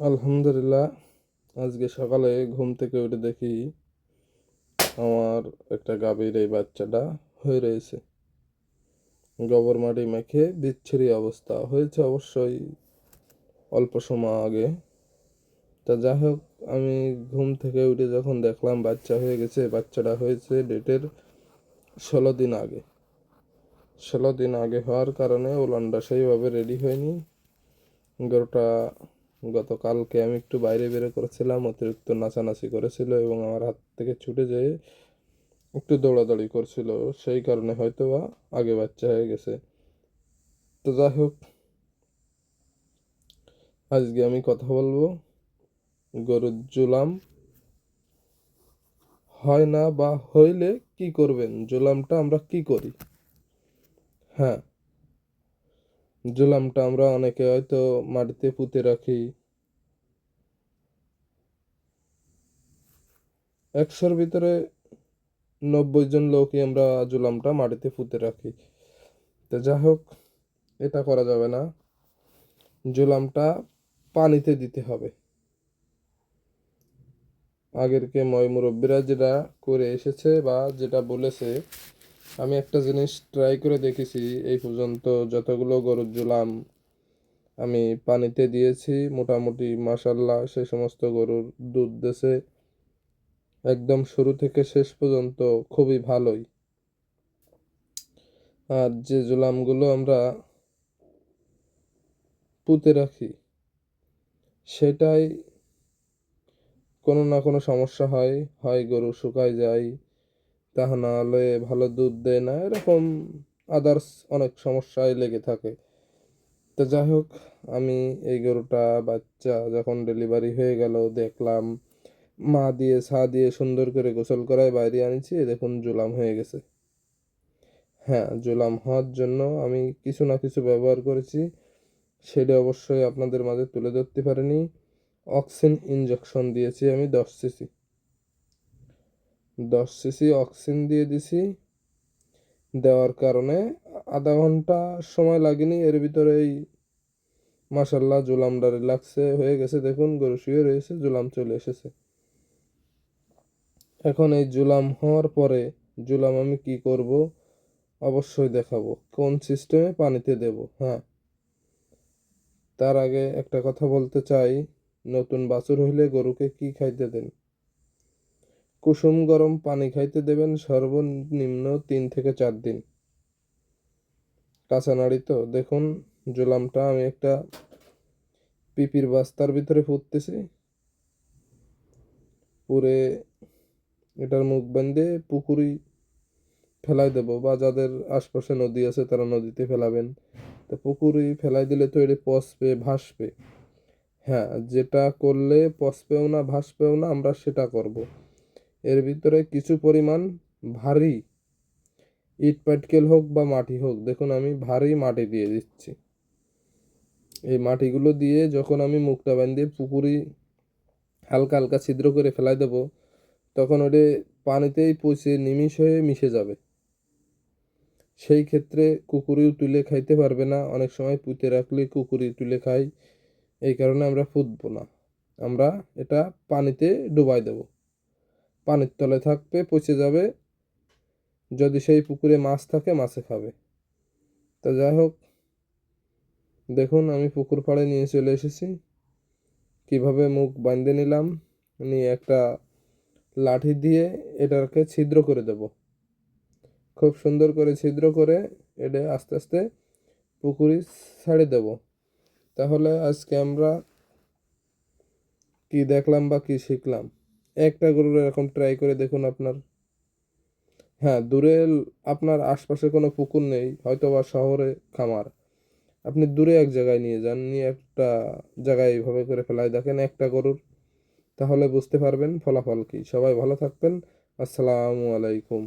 আলহামদুলিল্লাহ, আজকে সকালে ঘুম থেকে উঠে দেখি আমার একটা গাভীর এই বাচ্চাটা হয়ে রয়েছে। গোবর মাটি মেখে বিচ্ছিরি অবস্থা হয়েছে অবশ্যই অল্প সময় আগে। তা যাই হোক, আমি ঘুম থেকে উঠে যখন দেখলাম বাচ্চা হয়ে গেছে, বাচ্চাটা হয়েছে ডেটের ষোলো দিন আগে। ষোলো দিন আগে হওয়ার কারণে ওলানটা সেইভাবে রেডি হয়নি। গরুটা গতকালকে আমি একটু বাইরে বের করেছিলাম, অতিরিক্ত নাচানাচি করেছিল এবং আমার হাত থেকে ছুটে যেয়ে একটু দৌড়াদৌড়ি করছিল। সেই কারণে হয়তো বা আগে বাচ্চা হয়ে গেছে। তো যাই হোক, আজকে আমি কথা বলব গরুর জুলাম। হয় না বা হইলে কি করবেন? জুলামটা আমরা কি করি? হ্যাঁ জুলামটা আমরা অনেকে হয়তো মাটিতে পুঁতে রাখি। একশোর ভিতরে নব্বই জন লোকই আমরা জুলামটা মাটিতে পুঁতে রাখি। তো যাই হোক, এটা করা যাবে না। জুলামটা পানিতে দিতে হবে। আগেরকে ময় মুরব্বীরা যেটা করে এসেছে বা যেটা বলেছে আমি একটা জিনিস ট্রাই করে দেখেছি, এই পর্যন্ত যতগুলো গরুর জুলাম আমি পানিতে দিয়েছি, মোটামুটি মাসাল্লাহ সে সমস্ত গরুর দুধ দেশে একদম শুরু থেকে শেষ পর্যন্ত খুবই ভালোই। আর যে জুলামগুলো আমরা পুঁতে রাখি, সেটাই কোনো না কোনো সমস্যা হয় হয় গরু শুকায় যায় তা হলে ভালো দুধ দেয় না, এরকম আদার্স অনেক সমস্যায় লেগে থাকে। তো যাই হোক, আমি এই গরুটা বাচ্চা যখন ডেলিভারি হয়ে গেল, দেখলাম মা দিয়ে, ছা দিয়ে সুন্দর করে গোসল করায় বাইরে আনিছি, দেখুন জুলাম হয়ে গেছে। হ্যাঁ জুলাম হওয়ার জন্য আমি কিছু না কিছু ব্যবহার করেছি, সেটা অবশ্যই আপনাদের মাঝে তুলে ধরতে পারিনি। অক্সিন ইঞ্জেকশন দিয়েছি আমি দশ সিসি দশ সিসি অক্সিন দিয়ে দিছি। দেওয়ার কারণে আধা ঘণ্টা সময় লাগেনি। এর ভিতরেই মাসাল্লাহ জুলামটা রিল্যাক্সে হয়ে গেছে দেখুন, গরু শুয়ে রয়েছে, জুলাম চলে এসেছে। এখন এই জুলাম হওয়ার পরে জুলাম আমি কি করব? অবশ্যই দেখাবো, কোন সিস্টেমে পানিতে দেব? হ্যাঁ। তার আগে একটা কথা বলতে চাই, নতুন বাছুর হইলে গরুকে কি খাইতে দেন? কুসুম গরম পানি খাইতে দেবেন সর্বনিম্ন তিন থেকে চার দিন। কাঁচা নাড়ি তো, দেখুন জুলামটা, আমি একটা পিপির বাস্তার ভিতরে ফুটতেছি। পুরে এটার মুখ বান্ধে পুকুরি ফেলাই দেব, বা যাদের আশপাশে নদী আছে তারা নদীতে ফেলাবেন। তো পুকুরি ফেলাই দিলে তো এটা পচবে, ভাসবে। হ্যাঁ যেটা করলে পচবেও না, ভাসবেও না, আমরা সেটা করব। এর ভিতরে কিছু পরিমাণ ভারী ইট পাটকেল হোক বা মাটি হোক, দেখুন আমি ভারী মাটি দিয়ে দিচ্ছি। এই মাটিগুলো দিয়ে যখন আমি মুখটা বাঁধিয়ে পুকুরি হালকা হালকা ছিদ্র করে ফেলাই দেব, তখন ওটা পানিতেই পচে নিমিষ হয়ে মিশে যাবে। সেই ক্ষেত্রে কুকুরিও তুলে খাইতে পারবে না, অনেক সময় পুঁতে রাখলে কুকুরি তুলে খাই এই কারণে আমরা ফুটবো না। আমরা এটা পানিতে ডুবাই দেব। পানির তলে থাকবে, পচে যাবে। যদি সেই পুকুরে মাছ থাকে, মাছে খাবে। তো যাই হোক, দেখুন আমি পুকুর পাড়ে নিয়ে চলে এসেছি। কীভাবে মুখ বাঁধে নিলাম, নিয়ে একটা লাঠি দিয়ে এটাকে ছিদ্র করে দেব। খুব সুন্দর করে ছিদ্র করে এটা আস্তে আস্তে পুকুরি ছাড়ে দেব। তাহলে আজকে আমরা কি দেখলাম বা কি শিখলাম? একটা গরুর এরকম ট্রাই করে দেখুন আপনার। হ্যাঁ দূরে আপনার আশপাশে কোনো পুকুর নেই হয়তো বা শহরে খামার। আপনি দূরে এক জায়গায় নিয়ে যান, নিয়ে একটা জায়গায় এইভাবে করে ফেলাই দেখেন একটা গরুর। তাহলে বুঝতে পারবেন ফলাফল কি। সবাই ভালো থাকবেন। আসসালামু আলাইকুম।